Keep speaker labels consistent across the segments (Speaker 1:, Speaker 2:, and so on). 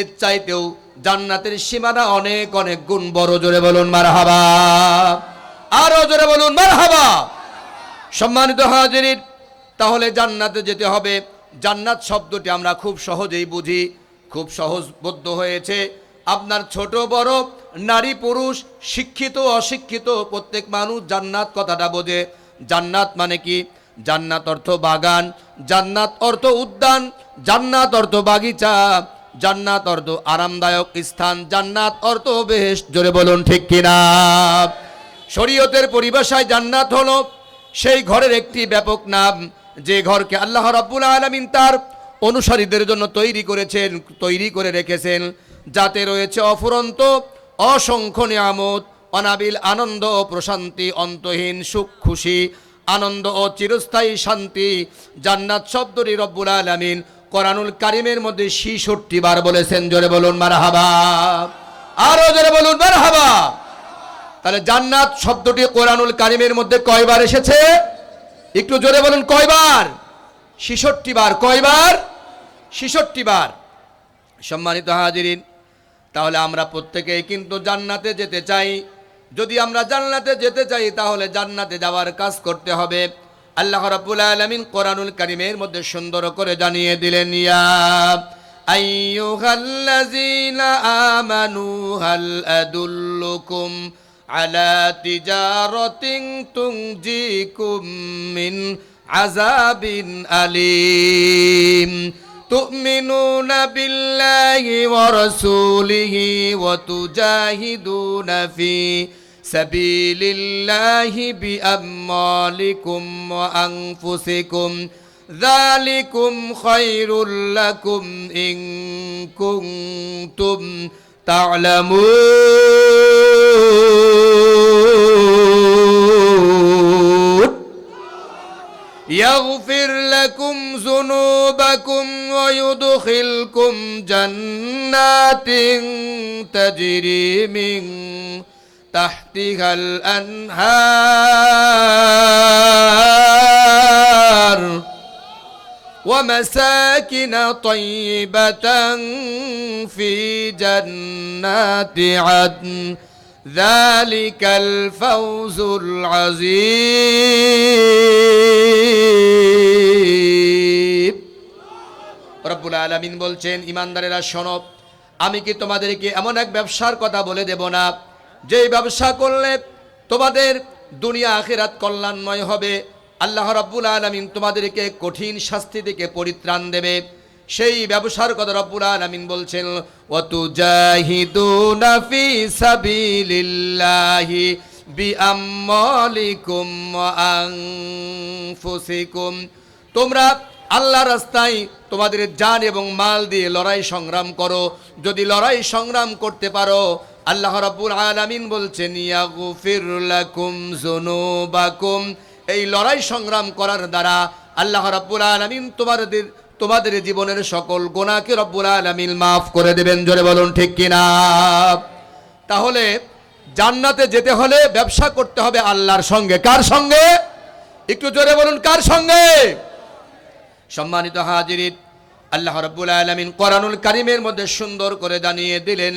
Speaker 1: এর চাইতেও জান্নাতের সীমানা অনেক অনেক গুণ বড়। জোরে বলুন মার হাবা আরও জোরে বলুন মার হাবা সম্মানিত হাজির তাহলে জান্নাতে যেতে হবে। জান্নাত শব্দটি আমরা খুব সহজেই বুঝি, খুব সহজ সহজবদ্ধ হয়েছে। আপনার ছোট, বড়, নারী, পুরুষ, শিক্ষিত, অশিক্ষিত প্রত্যেক মানুষ জান্নাত কথাটা বোঝে। জান্নাত মানে কি? জান্নাত অর্থ বাগান, জান্নাত অর্থ উদ্যান, জান্নাত অর্থ বাগিচা। জান্নাত অর্থ আরামদায়ক স্থান, জান্নাত অর্থ বেশ, জোরে বলুন ঠিক কিনা? শরীয়তের পরিভাষায় জান্নাত হলো সেই ঘরের একটি ব্যাপক নাম, যে ঘরকে আল্লাহ রাব্বুল আলামিন তার অনুসারীদের জন্য তৈরি করেছেন, তৈরি করে রেখেছেন। যাতে রয়েছে অফুরন্ত, অসংখ্য নিয়ামত, অনাবিল আনন্দ ও প্রশান্তি, অন্তহীন সুখ, খুশি, আনন্দ ও চিরস্থায়ী শান্তি। জান্নাত শব্দটি রব্বুল আলামিন কোরআনুল কারিমের মধ্যে ছিষট্টি বার বলেছেন, জোরে বলুন মারহাবা। আরও জোরে বলুন মারহাবা। তাহলে জান্নাত শব্দটি কোরআনুল কারিমের মধ্যে কয়বার এসেছে? একটু জোরে বলুন, কয়বার? ছিষট্টি বার, কয়বার? ছিষট্টি বার। সম্মানিত হাজিরিন, তাহলে আমরা প্রত্যেকেই কিন্তু জান্নাতে যেতে চাই। যদি আমরা জান্নাতে যেতে চাই, তাহলে জান্নাতে যাওয়ার কাজ করতে হবে। আল্লাহ রাব্বুল আলামিন কোরআনুল কারিমের মধ্যে সুন্দর করে জানিয়ে দিলেন ইয়া আইয়ুহাল্লাযীনা আমানু হাল আদুল্লুকুম আলা তিজারাতিন তুনজিকুম মিন আযাবিন আলীম تؤمنون بالله ورسوله وتجاهدون في سبيل الله بأموالكم وأنفسكم ذلكم خير لكم إن كنتم تعلمون يغفر لكم ذنوبكم ويدخلكم جنات تجري من تحتها الأنهار ومساكن طيبة في جنات عدن ذلك الفوز العظيم রব্বুল আলামিন বলছেন ইমানদারেরা শোনো আমি কি তোমাদেরকে এমন এক ব্যবসার কথা বলে দেব না যেই ব্যবসা করলে তোমাদের দুনিয়া আখিরাত কল্যাণময় হবে, আল্লাহ রাব্বুল আলামিন তোমাদেরকে কঠিন শাস্তি থেকে পরিত্রাণ দেবে। সেই ব্যবসার কথা রব্বুল আলামিন বলছেন, ওয়াতুজাহিদুনা ফি সাবিলিল্লাহি বিআমওয়ালিকুম ওয়া আনফুসিকুম। তোমরা আল্লাহ রাস্তায় তোমাদের জান এবং মাল দিয়ে লড়াই সংগ্রাম করো। যদি লড়াই সংগ্রাম করতে পারো আল্লাহ রাব্বুল আলামিন বলছেন, ইয়াগফির লাকুম যুনুবাকুম। এই লড়াই সংগ্রাম করার দ্বারা আল্লাহ রাব্বুল আলামিন তোমাদের তোমাদের জীবনের সকল গোনাকে রব্বুল আলামিন মাফ করে দেবেন। জোরে বলুন, ঠিক কিনা? তাহলে জান্নাতে যেতে হলে ব্যবসা করতে হবে আল্লাহর সঙ্গে। কার সঙ্গে? একটু জোরে বলুন, কার সঙ্গে? সম্মানিত হাজিরিত আল্লাহ রাব্বুল আলামিন কোরআনুল কারীমের মধ্যে সুন্দর করে জানিয়ে দিলেন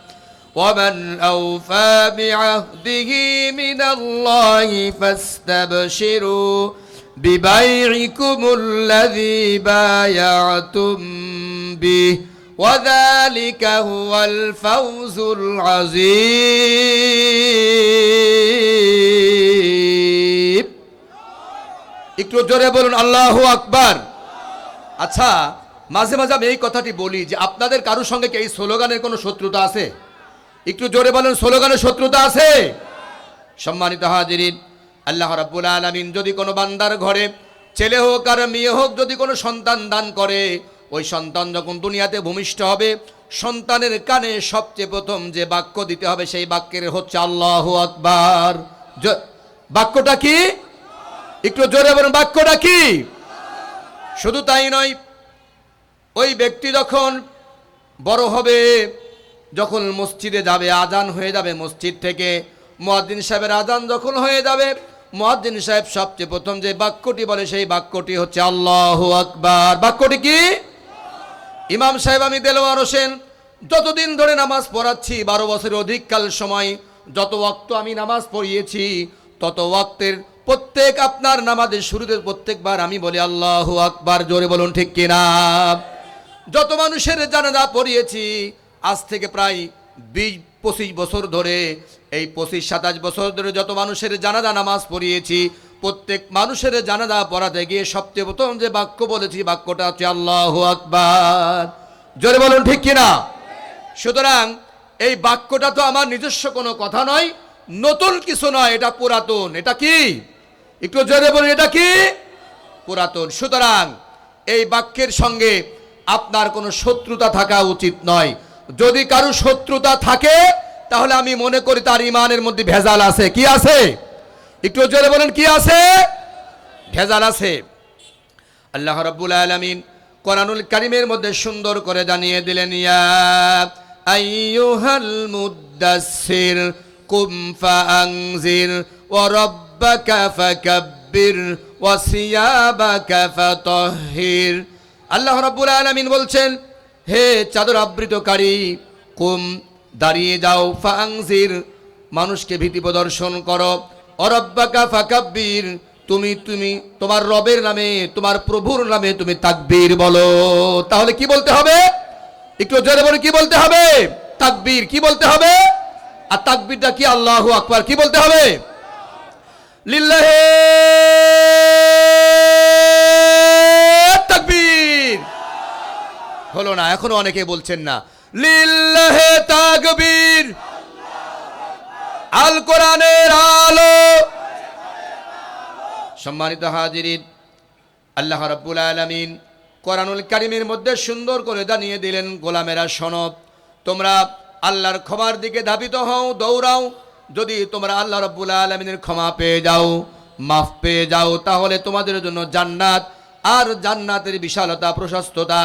Speaker 1: ومن أوفى بعهده من الله فاستبشروا ببيعكم الذي بايعتم به وذلك هو الفوز العظيم একটু জোরে বলুন আল্লাহ আকবার আচ্ছা মাঝে মাঝে আমি এই কথাটি বলি যে আপনাদের কারোর সঙ্গে কি এই স্লোগানের কোনো শত্রুতা আছে একটু জোরে বলেন স্লোগানের শত্রুতা আছে? সম্মানিত হাজিরিন, আল্লাহ রাব্বুল আলামিন যদি কোনো বান্দার ঘরে ছেলে হোক আর মেয়ে হোক যদি কোনো সন্তান দান করে, ওই সন্তান যখন দুনিয়াতে ভূমিষ্ঠ হবে, সন্তানের কানে সবচেয়ে প্রথম যে বাক্য দিতে হবে সেই বাক্যের হচ্ছে আল্লাহ আকবার। বাক্যটা কি? একটু জোরে বলুন, বাক্যটা কি? শুধু তাই নয়, ওই ব্যক্তি যখন বড় হবে যখন মসজিদে যাবে, আজান হয়ে যাবে মসজিদ থেকে মুয়াজ্জিন সাহেবের আজান যখন হয়ে যাবে মুয়াজ্জিন সাহেব সবচেয়ে প্রথম যে বাক্যটি বলে, সেই বাক্যটি হচ্ছে, আল্লাহ আকবার। বাক্যটি কি? ইমাম সাহেব, আমি দেলোয়ার হোসেন, যতদিন ধরে নামাজ পড়াচ্ছি, বারো বছরের অধিককাল সময়, যত ওয়াক্ত আমি নামাজ পড়িয়েছি, তত ওয়াক্তের প্রত্যেক আপনার নামাজের শুরুতে প্রত্যেকবার আমি বলি, আল্লাহ আকবার। জোরে বলুন ঠিক কিনা? যত মানুষের জানাজা পড়িয়েছি আজ থেকে প্রায় বিশ, পঁচিশ বছর ধরে, এই পঁচিশ, সাতাশ বছর ধরে যত মানুষের জানাজা নামাজ পড়িয়েছি, প্রত্যেক মানুষের জানাজা পড়াতে গিয়ে সবচেয়ে প্রথম যে বাক্য বলেছি, বাক্যটা হচ্ছে আল্লাহ আকবার। জোরে বলুন, ঠিক কিনা? সুতরাং এই বাক্যটা তো আমার নিজস্ব কোনো কথা নয়, নতুন কিছু নয়, এটা পুরাতন। এটা কি? একটু জোরে বলুন, এটা কি? পুরাতন। সুতরাং এই বাক্যের সঙ্গে আপনার কোনো শত্রুতা থাকা উচিত নয়। যদি কারও শত্রুতা থাকে, তাহলে আমি মনে করি তার ইমানের মধ্যে ভেজাল আছে। কি আছে? একটু জোরে বলেন, কি আছে? ভেজাল আছে। আল্লাহ রাব্বুল আলামিন কোরআনুল কারিমের মধ্যে সুন্দর করে জানিয়ে দিলেন, ইয়া আইয়ুহাল মুদাসসির, কুম ফাআনজির ওয়া রাব্বাকা ফাকাব্বির, ওয়া সিয়াবাকা ফাতাহহির। আল্লাহ রাব্বুল আলামিন বলছেন হে চাদর আবৃতকারী, কুম, দাঁড়িয়ে যাও ফাআনজির মানুষকে ভীতি প্রদর্শন করো। অরব্বাকা ফাকাব্বির, তুমি তুমি, তোমার রবের নামে, তোমার প্রভুর নামে তুমি তাকবীর বলো। তাহলে কি বলতে হবে? একটু জোরে বলে কি বলতে হবে? তাকবীর কি বলতে হবে? আর তাকবীরটা কি? আল্লাহু আকবার, কি বলতে হবে? লিল্লাহে তাকবীর হলো না, এখনও অনেকে বলছেন না। লিল্লাহে তাকবীর। আল কোরআনের আলো। সম্মানিত হাজিরিন, আল্লাহ রাব্বুল আলামিন কোরআনুল কারিমের মধ্যে সুন্দর করে জানিয়ে দিলেন গোলামেরা সনদ। তোমরা আল্লাহর ক্ষমার দিকে ধাবিত হও, দৌড়াও। যদি তোমরা আল্লাহ রাব্বুল আলমিনের ক্ষমা পেয়ে যাও, মাফ পেয়ে যাও, তাহলে তোমাদের জন্য জান্নাত। আর জান্নাতের বিশালতা, প্রশস্ততা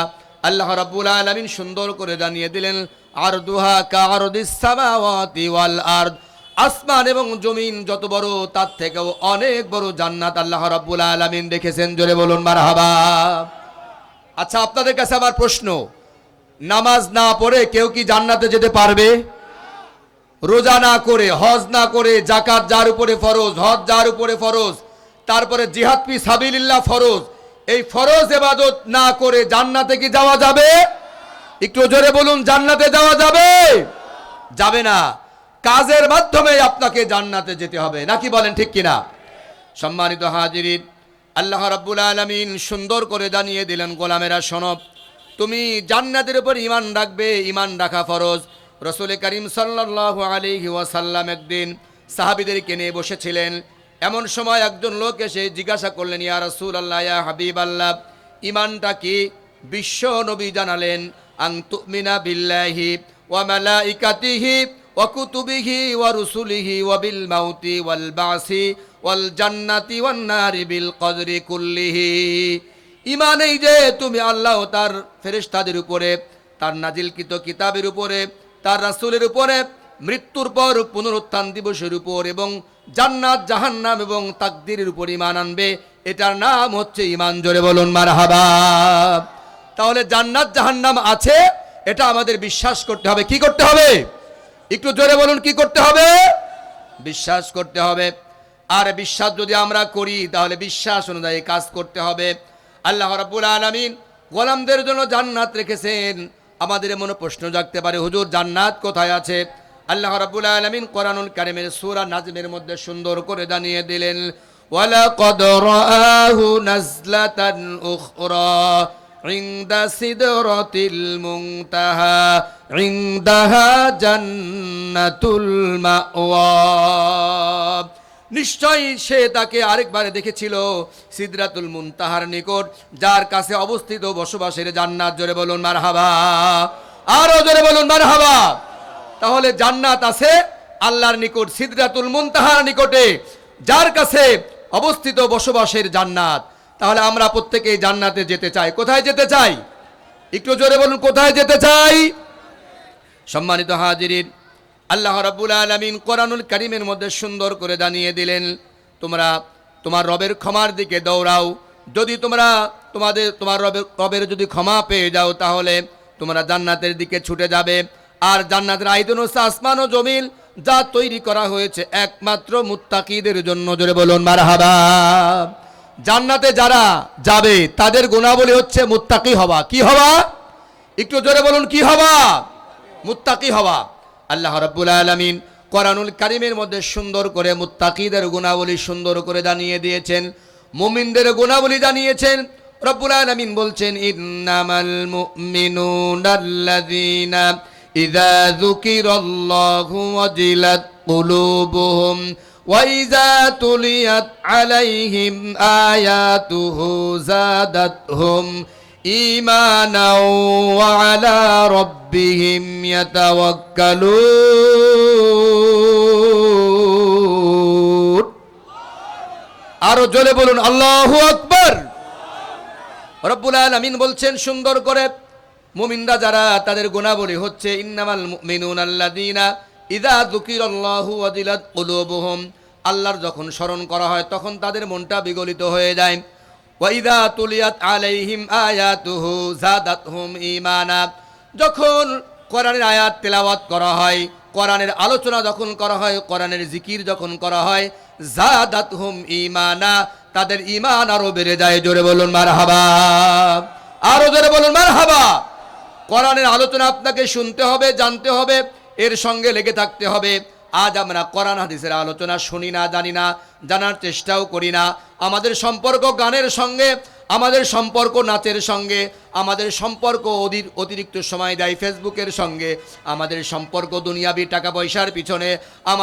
Speaker 1: আল্লাহ রাব্বুল আলামিন সুন্দর করে জানিয়ে দিলেন আর দুহা কারদিস সামাওয়াতি ওয়াল আরদ। আসমান এবং জমিন যত বড়, তার থেকেও অনেক বড় জান্নাত আল্লাহ রাব্বুল আলামিন দেখেছেন জোরে বলুন, মারহাবা। আচ্ছা আপনাদের কাছে আমার প্রশ্ন, নামাজ না পড়ে কেউ কি জান্নাতে যেতে পারবে? রোজা না করে, হজ না করে জাকাত যার উপরে ফরজ, হজ যার উপরে ফরজ, তারপরে জিহাদ পি সাবিলিল্লাহ ফরজ এই ফরজ এবাদত না করে জান্নাতে কি যাওয়া যাবে? একটু জোরে বলুন, জান্নাতে যাওয়া যাবে? যাবে না। কাজের মাধ্যমে আপনাকে জান্নাতে যেতে হবে। নাকি বলেন ঠিক কিনা? সম্মানিত হাজিরিন, আল্লাহ রাব্বুল আলামিন সুন্দর করে জানিয়ে দিলেন গোলামেরা সনব তুমি জান্নাতের উপর ইমান রাখবে ইমান রাখা ফরজ। রসুল করিম সাল্লাল্লাহু আলাইহি ওয়াসাল্লাম একদিন সাহাবীদেরকে নিয়ে বসেছিলেন। এমন সময় একজন লোক এসে জিজ্ঞাসা করলেন, ইয়া রাসূল আল্লাহ ইয়া হাবিব আল্লাহ ইমানটা কি? বিশ্ব নবী জানালেন আং তুমিনা বিল্লাহি ওয়া মালাইকাতিহি ওয়া কুতুবিহি ওয়া রুসুলিহি ওয়া বিল মাউতি ওয়াল বাসি ওয়াল জান্নাতি ওয়ান নারি বিল কদরি কুল্লিহি। ইমান এই যে তুমি আল্লাহ তার ফেরেশতাদের উপরে, তার নাজিলকৃত কিতাবের উপরে, তার রাসূলের উপরে মৃত্যুর পর পুনরুত্থান দিবসের উপর এবং জান্নাত, জাহান্নাম এবং তাকদিরের উপর ইমান আনবে। এটার নাম হচ্ছে ইমান জোরে বলুন, মারহাবা। তাহলে জান্নাত, জাহান্নাম আছে, এটা আমাদের বিশ্বাস করতে হবে। কি করতে হবে? একটু জোরে বলুন, কি করতে হবে? বিশ্বাস করতে হবে। আর বিশ্বাস যদি আমরা করি, তাহলে বিশ্বাস অনুযায়ী কাজ করতে হবে। আল্লাহ রাব্বুল আলামিন গোলামদের জন্য জান্নাত রেখেছেন। আমাদের মনে প্রশ্ন জাগতে পারে, হুজুর, জান্নাত কোথায় আছে? আল্লাহ রাব্বুল আলামিন কোরআনুল কারিমের সূরা নাজমের মধ্যে সুন্দর করে জানিয়ে দিলেন ওয়ালাকাদ রাআহু নাজলাতান উখরা عند سدرة المنتهى عندها جنة المأوى নিশ্চয়ই সে তাকে আরেকবারে দেখেছিল সিদরাতুল মুনতাহার নিকট যার কাছে অবস্থিত বসবাসের জান্নাত জোরে বলুন মারহাবা আরো জোরে বলুন মার হাবা তাহলে জান্নাত আছে আল্লাহর নিকট, সিদরাতুল মুনতাহার নিকটে, যার কাছে অবস্থিত বসবাসের জান্নাত। তাহলে আমরা প্রত্যেকেই জান্নাতে যেতে চাই। কোথায় যেতে চাই? একটু জোরে বলুন, কোথায় যেতে চাই? সম্মানিত হাজিরিন, আল্লাহ রাব্বুল আলামিন কোরআনুল কারীমের মধ্যে সুন্দর করে জানিয়ে দিলেন, তোমরা তোমার রবের ক্ষমার দিকে দৌড়াও। যদি তোমরা তোমাদের, তোমার রবের রবের যদি ক্ষমা পেয়ে যাও, তাহলে তোমরা জান্নাতের দিকে ছুটে যাবে। আর জান্নাতের আইদন হচ্ছে আসমান ও জমিন, যা তৈরি করা হয়েছে একমাত্র মুত্তাকিদের জন্য। জোরে বলুন, মারহাবা। জান্নাতে যারা যাবে, তাদের গুণাবলী হচ্ছে মুত্তাকি হওয়া। কি হওয়া? একটু জোরে বলুন, কি হওয়া? মুত্তাকি হওয়া। আল্লাহ রাব্বুল আলামিন কোরআনুল কারিমের মধ্যে সুন্দর করে মুত্তাকিদের গুণাবলী সুন্দর করে জানিয়ে দিয়েছেন। মুমিনদের গুণাবলী জানিয়েছেন। রব্বুল আলামিন বলছেন, ইন্নামাল মুমিনুনাল্লাযীনা ইযা যুকিরাল্লাহু ওয়াজিলাত কুলুবুহুম وإذا تليت عليهم آياته زادتهم إيمانا وعلى ربهم يتوكلون আরো জোরে বলুন আল্লাহু আকবার রব্বুল আলামিন বলছেন সুন্দর করে মুমিনরা যারা তাদের গুণাবলী হচ্ছে, ইন্নামাল মুমিনুন আল্লাযীনা ইযা যুকিরাল্লাহু ওয়াজিলাত কুলুবুহুম। আল্লাহর যখন স্মরণ করা হয়, তখন তাদের মনটা বিগলিত হয়ে যায়। ওয়াইদা তুলিয়াত আলাইহিম আয়াতুহু জাদাতহুম ঈমানা। যখন কোরআনের আয়াত তেলাওয়াত করা হয়, কোরআনের আলোচনা যখন করা হয়, কোরআনের জিকির যখন করা হয় জাদাতহুম ঈমানা। তাদের ঈমান আরও বেড়ে যায়। জোরে বলুন, মারহাবা। আরও জোরে বলুন, মারহাবা। কোরআনের আলোচনা আপনাকে শুনতে হবে, জানতে হবে, এর সঙ্গে লেগে থাকতে হবে। আজ আমরা কোরআন হাদিসের আলোচনা শুনি না, জানি না, জানার চেষ্টাও করি না। আমাদের সম্পর্ক গানের সঙ্গে, আমাদের সম্পর্ক নাচের সঙ্গে, আমাদের সম্পর্ক অতিরিক্ত সময় দেয় ফেসবুকের সঙ্গে, আমাদের সম্পর্ক দুনিয়াবি টাকা পয়সার পিছনে